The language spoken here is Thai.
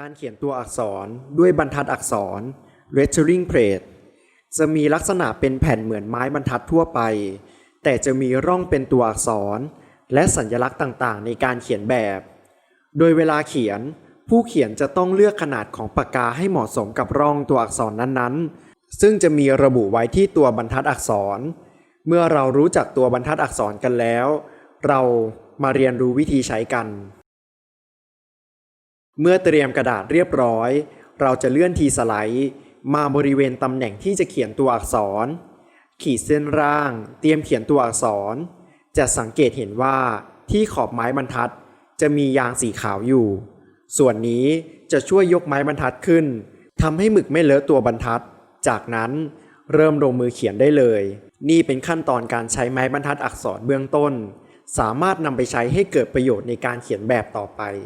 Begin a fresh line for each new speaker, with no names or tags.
การเขียนตัวอักษรด้วยบรรทัดอักษร lettering plate จะมีลักษณะเป็นแผ่นเหมือนไม้บรรทัดทั่วไป แต่จะมีร่องเป็นตัวอักษร และสัญลักษณ์ต่างๆ ในการเขียนแบบ โดยเวลาเขียน ผู้เขียนจะต้องเลือกขนาดของปากกาให้เหมาะสมกับร่องตัวอักษรนั้นๆ ซึ่งจะมีระบุไว้ที่ตัวบรรทัดอักษร เมื่อเรารู้จักตัวบรรทัดอักษรกันแล้ว เรามาเรียนรู้วิธีใช้กัน เมื่อเตรียมกระดาษเรียบร้อย เราจะเลื่อนทีสไลด์ มาบริเวณตำแหน่งที่จะเขียนตัวอักษร ขีดเส้นร่าง เตรียมเขียนตัวอักษร จะสังเกตเห็นว่าที่ขอบไม้บรรทัดจะมียางสีขาวอยู่ ส่วนนี้จะช่วยยกไม้บรรทัดขึ้นทำให้หมึกไม่เลอะตัวบรรทัด จากนั้นเริ่มลงมือเขียนได้เลย นี่เป็นขั้นตอนการใช้ไม้บรรทัดอักษรเบื้องต้น สามารถนำไปใช้ให้เกิดประโยชน์ในการเขียนแบบต่อไป